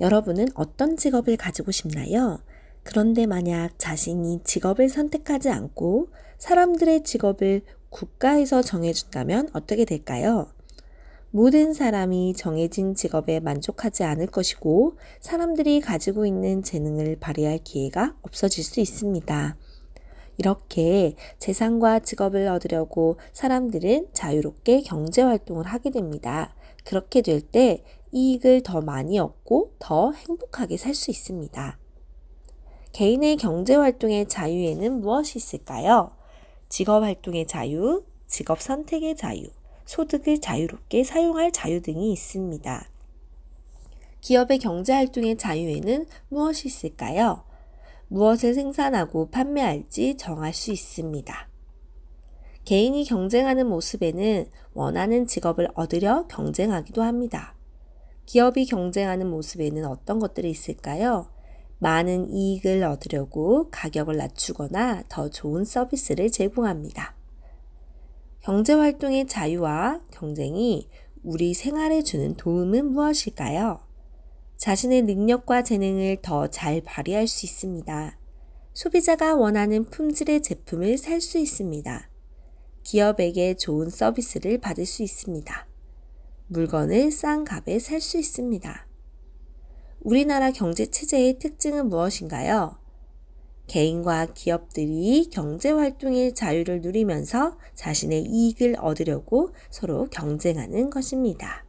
여러분은 어떤 직업을 가지고 싶나요? 그런데 만약 자신이 직업을 선택하지 않고 사람들의 직업을 국가에서 정해준다면 어떻게 될까요? 모든 사람이 정해진 직업에 만족하지 않을 것이고 사람들이 가지고 있는 재능을 발휘할 기회가 없어질 수 있습니다. 이렇게 재산과 직업을 얻으려고 사람들은 자유롭게 경제 활동을 하게 됩니다. 그렇게 될 때 이익을 더 많이 얻고 더 행복하게 살 수 있습니다. 개인의 경제 활동의 자유에는 무엇이 있을까요? 직업 활동의 자유, 직업 선택의 자유, 소득을 자유롭게 사용할 자유 등이 있습니다. 기업의 경제 활동의 자유에는 무엇이 있을까요? 무엇을 생산하고 판매할지 정할 수 있습니다. 개인이 경쟁하는 모습에는 원하는 직업을 얻으려 경쟁하기도 합니다. 기업이 경쟁하는 모습에는 어떤 것들이 있을까요? 많은 이익을 얻으려고 가격을 낮추거나 더 좋은 서비스를 제공합니다. 경제활동의 자유와 경쟁이 우리 생활에 주는 도움은 무엇일까요? 자신의 능력과 재능을 더 잘 발휘할 수 있습니다. 소비자가 원하는 품질의 제품을 살 수 있습니다. 기업에게 좋은 서비스를 받을 수 있습니다. 물건을 싼 값에 살 수 있습니다. 우리나라 경제 체제의 특징은 무엇인가요? 개인과 기업들이 경제 활동의 자유를 누리면서 자신의 이익을 얻으려고 서로 경쟁하는 것입니다.